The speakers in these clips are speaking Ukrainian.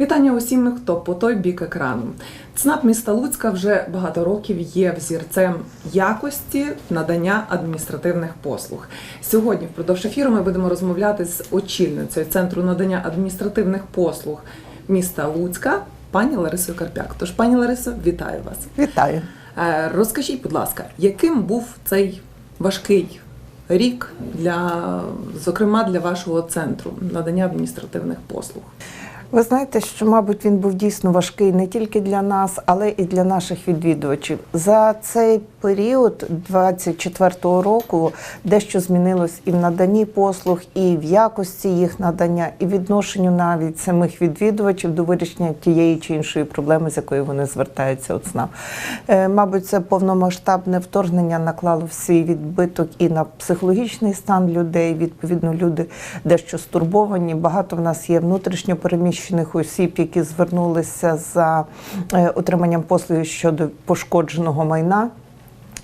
Вітання усім, хто по той бік екрану. ЦНАП міста Луцька вже багато років є взірцем якості надання адміністративних послуг. Сьогодні, впродовж ефіру, ми будемо розмовляти з очільницею центру надання адміністративних послуг міста Луцька, пані Ларисою Карпяк. Тож, пані Ларисо, вітаю вас. Вітаю. Е, Розкажіть, будь ласка, яким був цей важкий рік для, зокрема, для вашого центру надання адміністративних послуг? Ви знаєте, що, мабуть, він був дійсно важкий не тільки для нас, але і для наших відвідувачів. За цей період 24-го року дещо змінилось і в наданні послуг, і в якості їх надання, і відношенню навіть самих відвідувачів до вирішення тієї чи іншої проблеми, з якою вони звертаються от ЦНАП. Е, Мабуть, це повномасштабне вторгнення наклало свій відбиток і на психологічний стан людей. Відповідно, люди дещо стурбовані. Багато в нас є внутрішньо переміщених осіб, які звернулися за е, отриманням послуги щодо пошкодженого майна.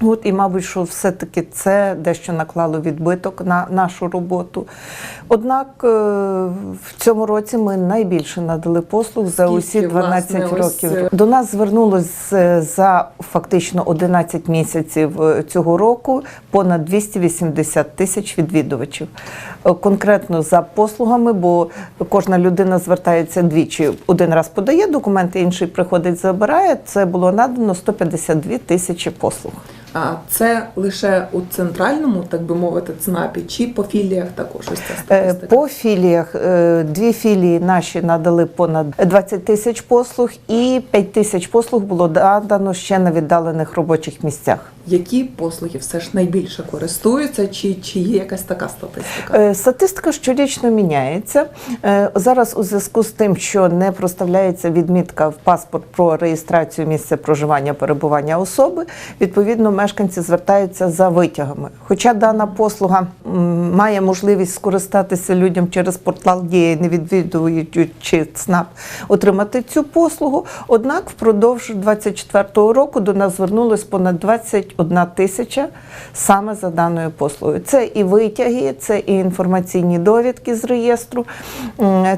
От і, мабуть, що все-таки це дещо наклало відбиток на нашу роботу. Однак е, в цьому році ми найбільше надали послуг за Скільки, усі 12 власне, років. е, До нас звернулось за фактично 11 місяців цього року понад 280 тисяч відвідувачів. Е, Конкретно за послугами, бо кожна людина звертається двічі. Один раз подає документи, інший приходить, забирає. Це було надано 152 тисячі послуг. А це лише у центральному, так би мовити, ЦНАПі, чи по філіях також ось ця Е, статистика? По філіях е, дві філії наші надали понад 20 тисяч послуг, і 5 тисяч послуг було надано ще на віддалених робочих місцях. Які послуги все ж найбільше користуються, чи, чи є якась така статистика? Е, Статистика щорічно міняється. Е, Зараз у зв'язку з тим, що не проставляється відмітка в паспорт про реєстрацію місця проживання перебування особи, відповідно мешканці звертаються за витягами. Хоча дана послуга має можливість скористатися людям через портал Дія, не відвідуючи ЦНАП, отримати цю послугу. Однак впродовж 24-го року до нас звернулось понад 21 тисяча саме за даною послугою. Це і витяги, це і інформаційні довідки з реєстру,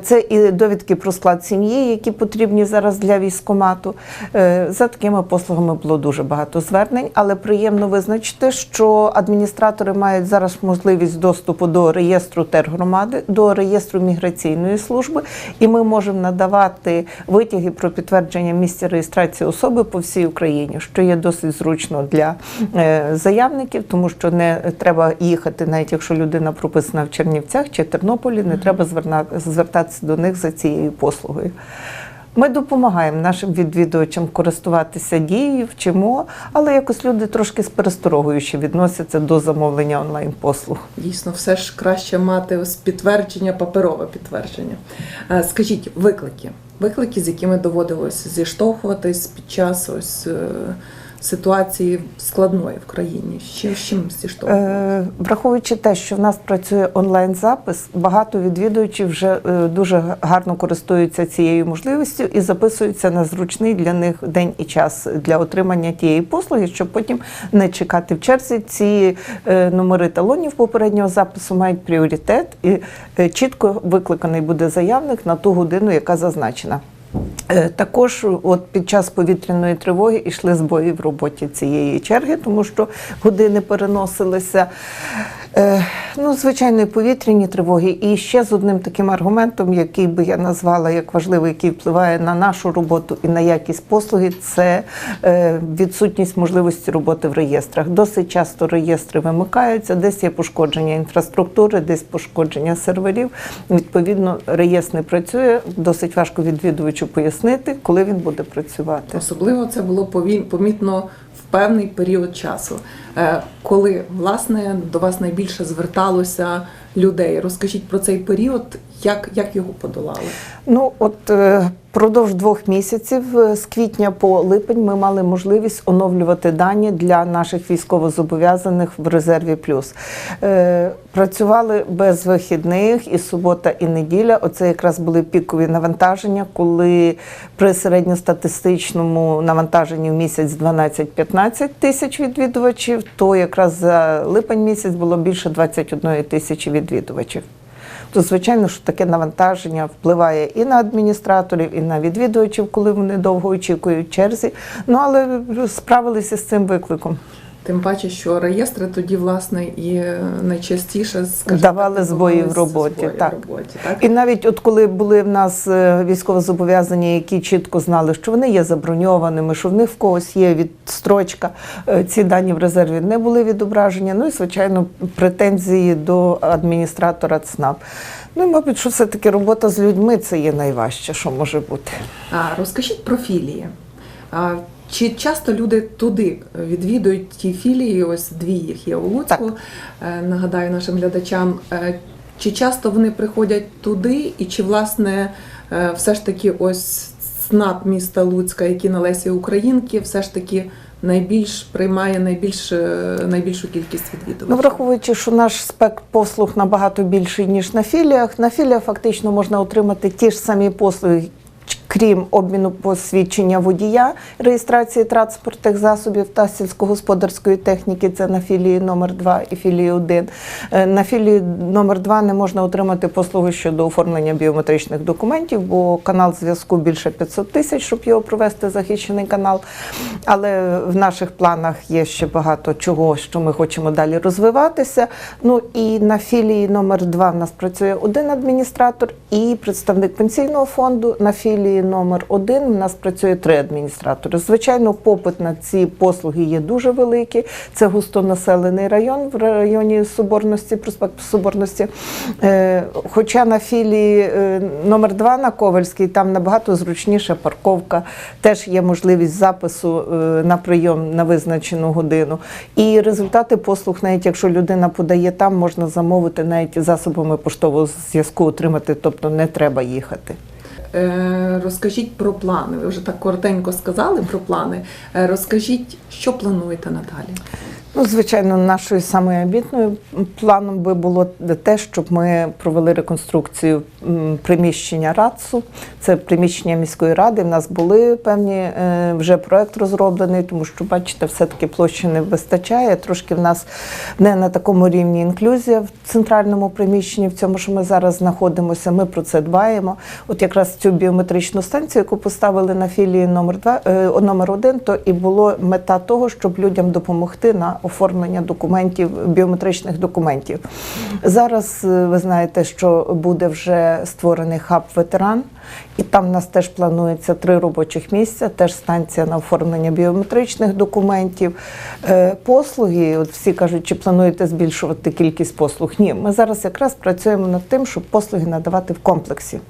це і довідки про склад сім'ї, які потрібні зараз для військомату. Е, За такими послугами було дуже багато звернень, але приємно визначити, що адміністратори мають зараз можливість доступу до реєстру тергромади, до реєстру міграційної служби, і ми можемо надавати витяги про підтвердження місця реєстрації особи по всій Україні, що є досить зручно для заявників, тому що не треба їхати, навіть якщо людина прописана в Чернівцях чи Тернополі, не треба звертатися до них за цією послугою. Ми допомагаємо нашим відвідувачам користуватися дією, вчимо, але якось люди трошки з пересторогою ще відносяться до замовлення онлайн-послуг. Дійсно, все ж краще мати ось підтвердження, паперове підтвердження. Е, Скажіть, виклики. Виклики, з якими доводилось зіштовхуватись під час ось е, ситуації складної в країні. Чим, з чим зіштовхувалися? Е, Враховуючи те, що в нас працює онлайн-запис, багато відвідувачів вже е, дуже гарно користуються цією можливістю і записуються на зручний для них день і час для отримання тієї послуги, щоб потім не чекати в черзі. Ці е, номери талонів попереднього запису мають пріоритет, і чітко викликаний буде заявник на ту годину, яка зазначена. Е, Також от під час повітряної тривоги йшли збої в роботі цієї черги, тому що години переносилися. Е, Ну, звичайно, і повітряні тривоги. І ще з одним таким аргументом, який би я назвала як важливий, який впливає на нашу роботу і на якість послуги, це е, відсутність можливості роботи в реєстрах. Досить часто реєстри вимикаються, десь є пошкодження інфраструктури, десь пошкодження серверів. Відповідно, реєстр не працює. Досить важко відвідувачу пояснити, коли він буде працювати. Особливо це було помітно в певний період часу, Е, коли власне до вас найбільше зверталося людей. Розкажіть про цей період, як, як його подолали? Ну от е, Продовж двох місяців е, з квітня по липень ми мали можливість оновлювати дані для наших військовозобов'язаних в резерві плюс. Працювали без вихідних і субота, і неділя. Оце якраз були пікові навантаження, коли при середньостатистичному навантаженні в місяць 12-15 тисяч відвідувачів, то якраз за липень місяць було більше 21 тисячі відвідувачів. то звичайно, що таке навантаження впливає і на адміністраторів, і на відвідувачів, коли вони довго очікують черзі. Ну але справилися з цим викликом. Тим паче, що реєстри тоді, власне, і найчастіше скажімо, Давали збої в роботі, збої в так. роботі, так? І навіть от коли були в нас е, військовозобов'язані, які чітко знали, що вони є заброньованими, що в них в когось є відстрочка, е, ці дані в резерві не були відображені. Ну і звичайно, претензії до адміністратора ЦНАП. Ну і мабуть, що все-таки робота з людьми це є найважче, що може бути. А розкажіть про філії. Чи часто люди туди відвідують ті філії? Ось дві їх є у Луцьку. Е, Нагадаю нашим глядачам. Е, Чи часто вони приходять туди, і чи власне е, все ж таки ось СНАП міста Луцька, який на Лесі Українки, все ж таки найбільш приймає найбільш, е, найбільшу кількість відвідувачів? Ну, враховуючи, що наш спектр послуг набагато більший, ніж на філіях, на філіях фактично можна отримати ті ж самі послуги. Крім обміну посвідчення водія, реєстрації транспортних засобів та сільськогосподарської техніки, це на філії номер 2 і філії 1. Е, На філії номер 2 не можна отримати послуги щодо оформлення біометричних документів, бо канал зв'язку більше 500 тисяч, щоб його провести захищений канал. Але в наших планах є ще багато чого, що ми хочемо далі розвиватися. Ну і на філії номер 2 в нас працює один адміністратор і представник пенсійного фонду. На філії номер 1 у нас працює три адміністратори. Звичайно, попит на ці послуги є дуже великий. Це густонаселений район в районі Соборності, проспекту Соборності. Е, Хоча на філії е, номер 2 на Ковальській там набагато зручніша парковка, теж є можливість запису е, на прийом на визначену годину. І результати послуг, навіть якщо людина подає там, можна замовити навіть засобами поштового зв'язку отримати, тобто не треба їхати. Е, Розкажіть про плани. Ви вже так коротенько сказали про плани. Е, Розкажіть, що плануєте надалі? Ну, звичайно, нашою самою амбітною планом би було те, щоб ми провели реконструкцію приміщення РАЦУ. Це приміщення міської ради. В нас були певні е, вже проект розроблений, тому що, бачите, все-таки площі не вистачає. Трошки в нас не на такому рівні інклюзія в центральному приміщенні, в цьому, що ми зараз знаходимося. Ми про це дбаємо. От якраз цю біометричну станцію, яку поставили на філії номер 2 е, номер 1 то і було мета того, щоб людям допомогти на оформлення документів, біометричних документів. Зараз е, ви знаєте, що буде вже створений хаб ветеран, і там в нас теж планується три робочих місця, теж станція на оформлення біометричних документів. Е, Послуги, от всі кажуть, чи плануєте збільшувати кількість послуг? Ні, ми зараз якраз працюємо над тим, щоб послуги надавати в комплексі,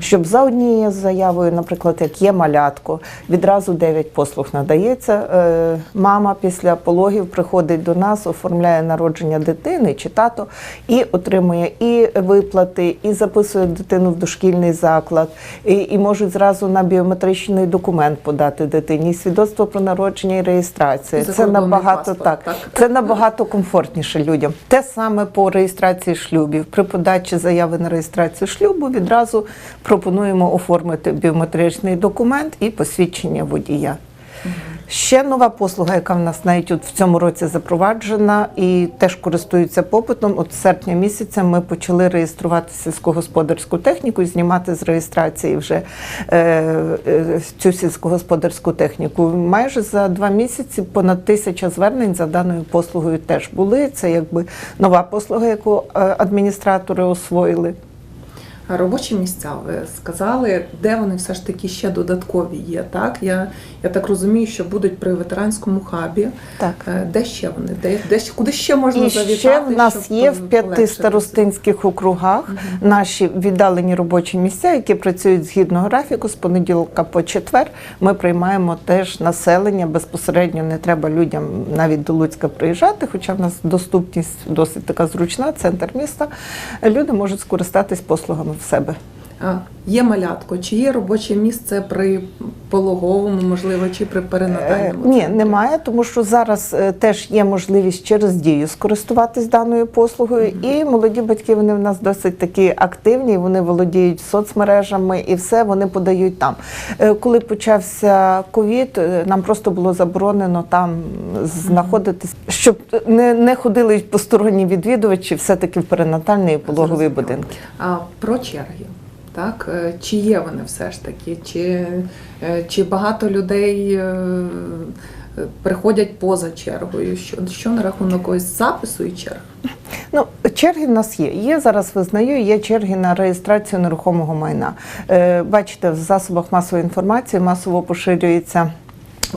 щоб за однією заявою, наприклад, як є малятко, відразу 9 послуг надається. Е, Мама після пологів приходить до нас, оформляє народження дитини чи тато і отримує і виплати, і записує дитину в дошкільний заклад, і, і можуть зразу на біометричний документ подати дитині, свідоцтво про народження і реєстрацію. Це набагато паспорт, так. так. Це набагато комфортніше людям. Те саме по реєстрації шлюбів. При подачі заяви на реєстрацію шлюбу відразу пропонуємо оформити біометричний документ і посвідчення водія. Ще нова послуга, яка в нас навіть от в цьому році запроваджена і теж користується попитом. От з серпня місяця ми почали реєструвати сільськогосподарську техніку і знімати з реєстрації вже е, е, цю сільськогосподарську техніку. Майже за два місяці понад тисяча звернень за даною послугою теж були. Це якби нова послуга, яку е, адміністратори освоїли. Робочі місця, ви сказали, де вони все ж таки ще додаткові є. Так я, я так розумію, що будуть при ветеранському хабі. Так. Е, Де ще вони? Де, де куди ще можна І завітати? ще в нас є в п'яти полегшити старостинських округах наші віддалені робочі місця, які працюють згідно графіку з понеділка по четвер. Ми приймаємо теж населення безпосередньо. Не треба людям навіть до Луцька приїжджати, хоча в нас доступність досить така зручна, центр міста. Люди можуть скористатись послугами в себе. А, Є малятко, чи є робоче місце при пологовому, можливо, чи при Е, перинатальному? Ні, немає, тому що зараз е, теж є можливість через дію скористуватись даною послугою. І молоді батьки вони в нас досить такі активні. Вони володіють соцмережами і все вони подають там. Е, Коли почався ковід, е, нам просто було заборонено там знаходитись, щоб не, не ходили посторонні відвідувачі, все таки в перенатальний і Зрозуміло. будинки. А про черги. Так, Е, чи є вони все ж таки, чи, е, чи багато людей е, приходять поза чергою? Що, що на рахунок ось запису і черг? Ну, черги в нас є. Є зараз визнаю, є черги на реєстрацію нерухомого майна. Бачите, в засобах масової інформації масово поширюється.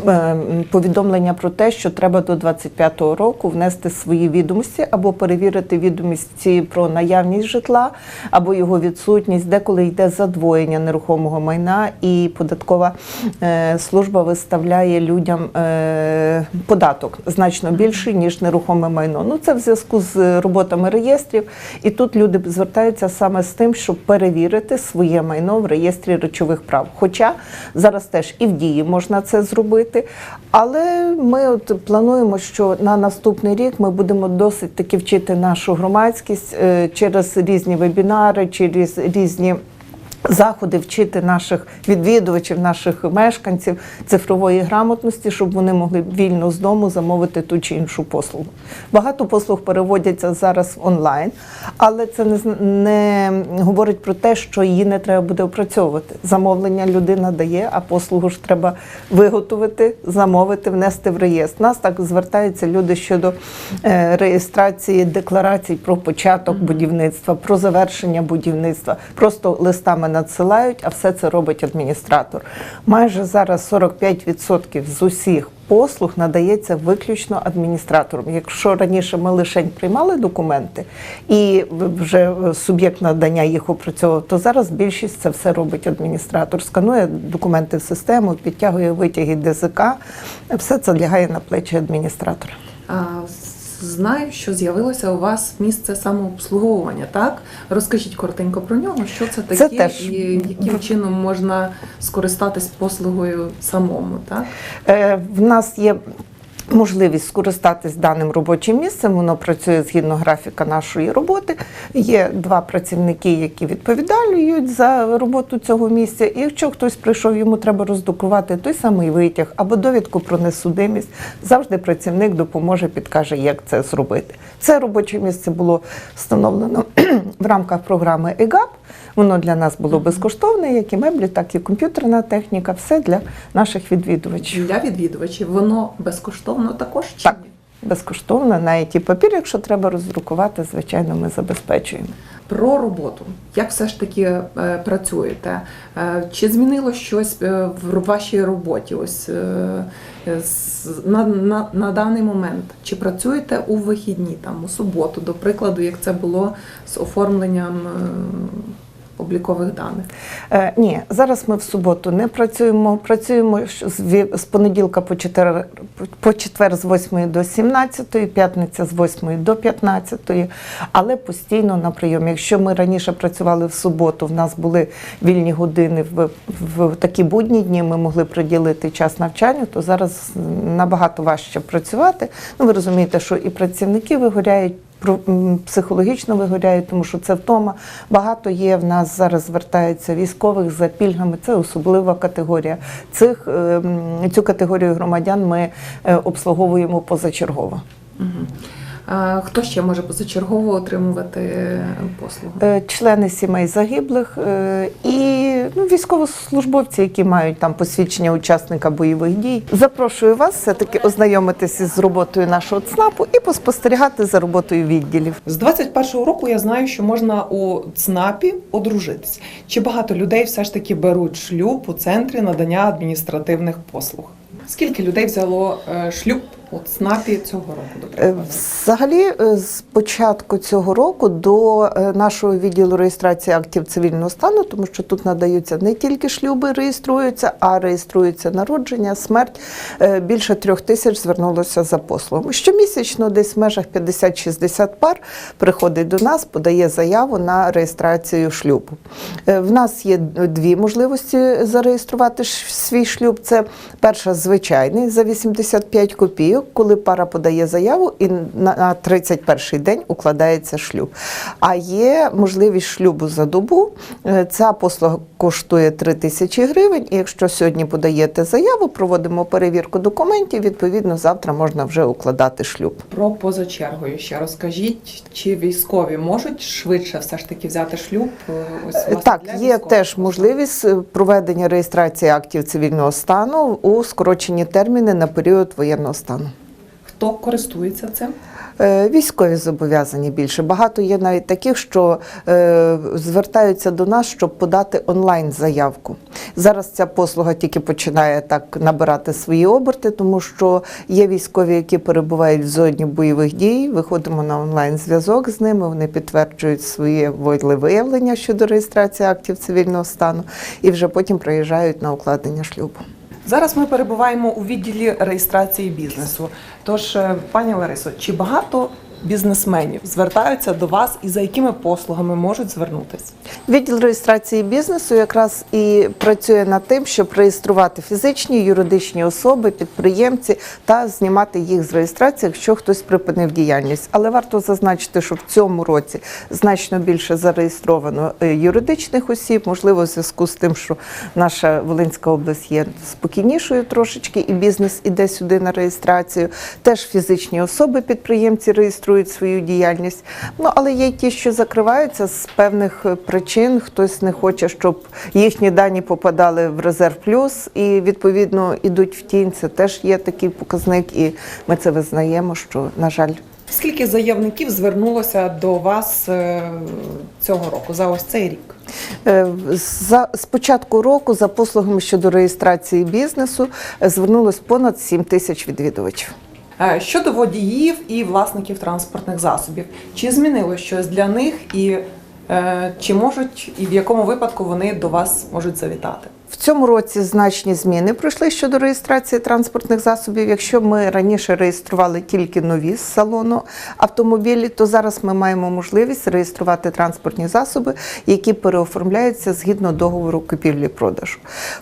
Е, Повідомлення про те, що треба до 25-го року внести свої відомості або перевірити відомості про наявність житла, або його відсутність, деколи йде задвоєння нерухомого майна, і податкова е, служба виставляє людям е, податок значно більший, ніж нерухоме майно. Ну це в зв'язку з роботами реєстрів. І тут люди звертаються саме з тим, щоб перевірити своє майно в реєстрі речових прав. Хоча зараз теж і в дії можна це зробити. Але ми от плануємо, що на наступний рік ми будемо досить таки вчити нашу громадськість е, через різні вебінари, через різні. Заходи вчити наших відвідувачів, наших мешканців цифрової грамотності, щоб вони могли вільно з дому замовити ту чи іншу послугу. Багато послуг переводяться зараз онлайн, але це не, не говорить про те, що її не треба буде опрацьовувати. Замовлення людина дає, а послугу ж треба виготовити, замовити, внести в реєстр. Нас так звертаються люди щодо е, реєстрації декларацій про початок будівництва, про завершення будівництва. Просто листами надсилають, а все це робить адміністратор. Майже зараз 45% з усіх послуг надається виключно адміністратором. Якщо раніше ми лише приймали документи і вже суб'єкт надання їх опрацьовував, то зараз більшість це все робить адміністратор. Сканує документи в систему, підтягує витяги ДЗК, все це лягає на плечі адміністратора. Знаю, що з'явилося у вас місце самообслуговування, так? Розкажіть коротенько про нього, що це таке Це теж. і яким чином можна скористатись послугою самому, так? Е, В нас є можливість скористатись даним робочим місцем. Воно працює згідно графіка нашої роботи. Є два працівники, які відповідають за роботу цього місця. І якщо хтось прийшов, йому треба роздрукувати той самий витяг або довідку про несудимість. Завжди працівник допоможе, підкаже, як це зробити. Це робоче місце було встановлено в рамках програми ЕГАП. Воно для нас було безкоштовне, як і меблі, так і комп'ютерна техніка. Все для наших відвідувачів. Для відвідувачів воно безкоштовно також чи Так. ні? Безкоштовно, навіть і папір, якщо треба роздрукувати, звичайно, ми забезпечуємо. Про роботу. Як все ж таки е, працюєте? Е, чи змінило щось е, в вашій роботі? Ось е, е, з- на, на, на даний момент? Чи працюєте у вихідні, там у суботу, до прикладу, як це було з оформленням е, облікових даних? Е, ні, зараз ми в суботу не працюємо. Працюємо з, понеділка по четвер, по четвер з 8 до 17, п'ятниця з 8 до 15, але постійно на прийомі. Якщо ми раніше працювали в суботу, в нас були вільні години в, в такі будні дні, ми могли приділити час навчанню, то зараз набагато важче працювати. Ну, ви розумієте, що і працівники вигоряють. Психологічно вигоряють, тому що це втома. Багато є в нас зараз звертаються військових за пільгами. Це особлива категорія. Цих е, цю категорію громадян ми е, обслуговуємо позачергово. Угу. Хто ще може позачергово отримувати е, послугу? Е, Члени сімей загиблих е, і ну, військовослужбовці, які мають там посвідчення учасника бойових дій. Запрошую вас все-таки ознайомитися з роботою нашого ЦНАПу і поспостерігати за роботою відділів. З 21-го року я знаю, що можна у ЦНАПі одружитись. Чи багато людей все ж таки беруть шлюб у центрі надання адміністративних послуг? Скільки людей взяло шлюб От СНАПі цього року, до Е, прикладу? Взагалі, е, з початку цього року до е, нашого відділу реєстрації актів цивільного стану, тому що тут надаються не тільки шлюби, реєструються, а реєструються народження, смерть. Більше трьох тисяч звернулося за послугами. Щомісячно, десь в межах 50-60 пар приходить до нас, подає заяву на реєстрацію шлюбу. В нас є дві можливості зареєструвати свій шлюб. Це перша звичайний за 85 копійок, коли пара подає заяву і на 31 день укладається шлюб. А є можливість шлюбу за добу. Е, Ця послуга коштує 3 тисячі гривень. І якщо сьогодні подаєте заяву, проводимо перевірку документів, відповідно, завтра можна вже укладати шлюб. Про позачергою ще розкажіть, чи військові можуть швидше все ж таки взяти шлюб? Е, Ось Так, є теж можливість е, проведення реєстрації актів цивільного стану у скорочені терміни на період воєнного стану. Хто користується цим? Е, Військові зобов'язані більше. Багато є навіть таких, що е, звертаються до нас, щоб подати онлайн заявку. Зараз ця послуга тільки починає так набирати свої оберти, тому що є військові, які перебувають в зоні бойових дій. Виходимо на онлайн зв'язок з ними. Вони підтверджують своє волевиявлення щодо реєстрації актів цивільного стану і вже потім приїжджають на укладення шлюбу. Зараз ми перебуваємо у відділі реєстрації бізнесу. Тож, е, пані Ларисо, чи багато бізнесменів звертаються до вас і за якими послугами можуть звернутися? Відділ реєстрації бізнесу якраз і працює над тим, щоб реєструвати фізичні, юридичні особи, підприємці та знімати їх з реєстрації, якщо хтось припинив діяльність. Але варто зазначити, що в цьому році значно більше зареєстровано е, юридичних осіб, можливо, в зв'язку з тим, що наша Волинська область є спокійнішою трошечки, і бізнес іде сюди на реєстрацію. Теж фізичні особи, підприємці реєструють свою діяльність. Ну але є ті, що закриваються з певних е, причин. Хтось не хоче, щоб їхні дані попадали в резерв плюс, і відповідно ідуть в тінь. Це теж є такий показник, і ми це визнаємо, що на жаль. Скільки заявників звернулося до вас е, цього року за ось цей рік? Е, За з початку року за послугами щодо реєстрації бізнесу звернулось понад 7 тисяч відвідувачів. Е, Щодо водіїв і власників транспортних засобів, чи змінилось щось для них, і е, чи можуть і в якому випадку вони до вас можуть завітати? В цьому році значні зміни пройшли щодо реєстрації транспортних засобів. Якщо ми раніше реєстрували тільки нові з салону автомобілі, то зараз ми маємо можливість реєструвати транспортні засоби, які переоформляються згідно договору купівлі-продажу.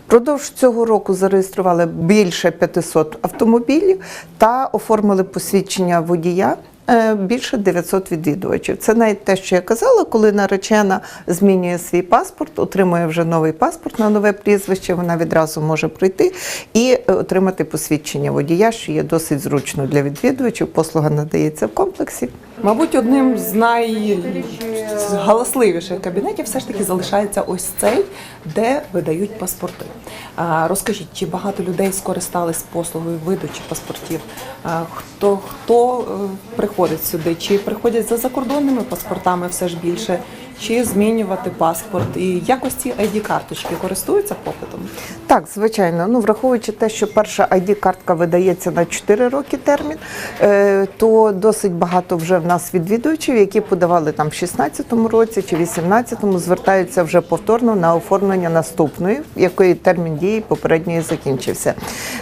Впродовж цього року зареєстрували більше 500 автомобілів та оформили посвідчення водія. Е, Більше 900 відвідувачів. Це навіть те, що я казала, коли наречена змінює свій паспорт, отримує вже новий паспорт на нове прізвище, вона відразу може прийти і е, отримати посвідчення водія, що є досить зручно для відвідувачів. Послуга надається в комплексі. Мабуть, одним з найгаласливіших кабінетів все ж таки залишається ось цей, де видають паспорти. Розкажіть, чи багато людей скористались послугою видачі паспортів? Хто хто е, приходить сюди? Чи приходять за закордонними паспортами все ж більше, чи змінювати паспорт? І якості id карточки користуються попитом? Так, звичайно. Ну, враховуючи те, що перша ID-картка видається на 4 роки термін, е, то досить багато вже в нас відвідувачів, які подавали там в 16-му році чи 18-му, звертаються вже повторно на оформлення наступної, якої термін дії попередньої закінчився.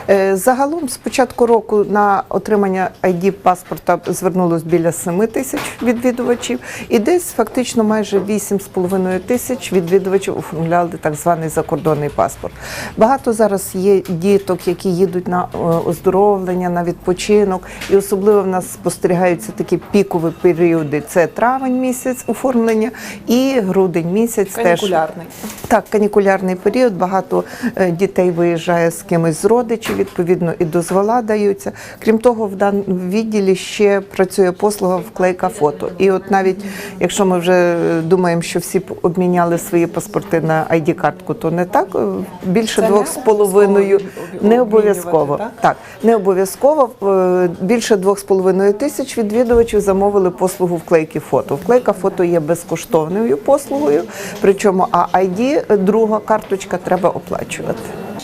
Е, Загалом з початку року на отримання ID-паспорта звернулось біля 7 тисяч відвідувачів, і десь фактично майже 8,5 тисяч відвідувачів оформляли так званий закордонний паспорт. Багато зараз є діток, які їдуть на е, оздоровлення, на відпочинок, і особливо в нас спостерігаються такі пікові періоди. Це травень місяць оформлення і грудень місяць теж. Канікулярний. Так, канікулярний період. Багато е, дітей виїжджає з кимось з родичів, відповідно, і дозвола даються. Крім того, в даному відділі ще працює послуга вклейка фото. І от навіть якщо ми вже е, думаємо, що всі обміняли свої паспорти на ID-картку, то не так. Е, Більше Це двох з половиною не обов'язково. обмінювати, Так, не обов'язково. Е, Більше двох з половиною тисяч відвідувачів замовили послугу вклейки фото. Вклейка фото є безкоштовною послугою, причому а ID, друга карточка, треба оплачувати.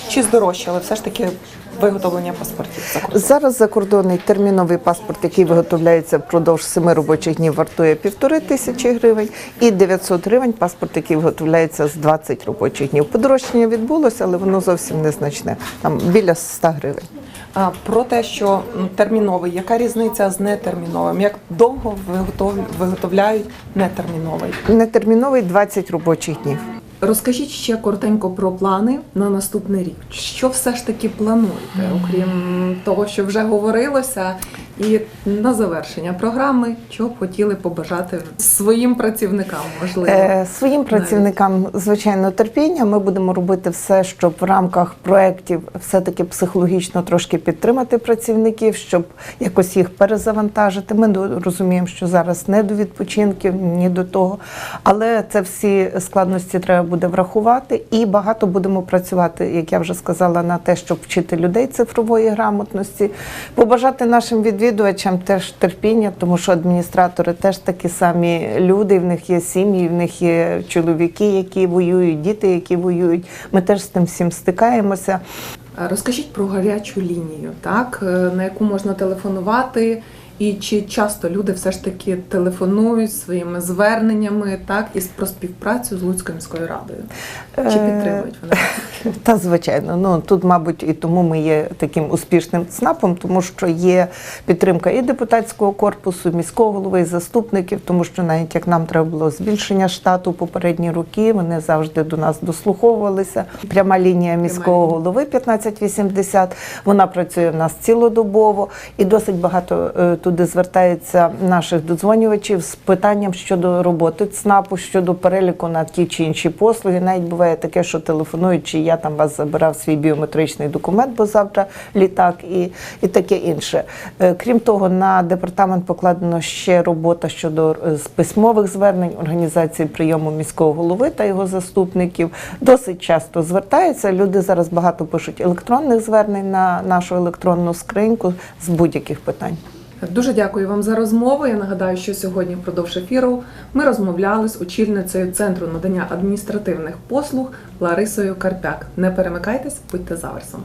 Чи здорожчали все ж таки виготовлення паспортів. за кордоном? Зараз закордонний терміновий паспорт, який виготовляється впродовж 7 робочих днів, вартує півтори тисячі гривень, і 900 гривень паспорт, який виготовляється з 20 робочих днів. Подорожчання відбулося, але воно зовсім незначне. Там біля 100 гривень. А, про те, що терміновий, яка різниця з нетерміновим? Як довго виготов- виготовляють нетерміновий? Нетерміновий 20 робочих днів. Розкажіть ще коротенько про плани на наступний рік. Що все ж таки плануєте, окрім того, що вже говорилося, і на завершення програми, що б хотіли побажати своїм працівникам, можливо? Е, Своїм працівникам, звичайно, терпіння. Ми будемо робити все, щоб в рамках проєктів все-таки психологічно трошки підтримати працівників, щоб якось їх перезавантажити. Ми розуміємо, що зараз не до відпочинків, ні до того. Але це всі складності треба буде врахувати. І багато будемо працювати, як я вже сказала, на те, щоб вчити людей цифрової грамотності, побажати нашим відвідувачам теж терпіння, тому що адміністратори теж такі самі люди. В них є сім'ї, в них є чоловіки, які воюють, діти, які воюють. Ми теж з тим всім стикаємося. Розкажіть про гарячу лінію, так е, на яку можна телефонувати, і чи часто люди все ж таки телефонують своїми зверненнями, так і про співпрацю з Луцькою міською радою? Чи Е, підтримують вони? Та звичайно, ну тут, мабуть, і тому ми є таким успішним ЦНАПом, тому що є підтримка і депутатського корпусу, міського голови, і заступників, тому що навіть як нам треба було збільшення штату попередні роки, вони завжди до нас дослуховувалися. Пряма лінія міського голови 1580, Вона працює в нас цілодобово, і досить багато е, туди звертається наших додзвонювачів з питанням щодо роботи ЦНАПу, щодо переліку на ті чи інші послуги. Навіть буває таке, що телефонують, чи я там вас забирав свій біометричний документ, бо завтра літак, і, і таке інше. Е, Крім того, на департамент покладено ще робота щодо е, письмових звернень, організації прийому міського голови та його заступників. Досить часто звертаються. Люди зараз багато пишуть електронних звернень на нашу електронну скриньку з будь-яких питань. Дуже дякую вам за розмову. Я нагадаю, що сьогодні впродовж ефіру ми розмовляли з очільницею центру надання адміністративних послуг Ларисою Карпяк. Не перемикайтесь, будьте за версом.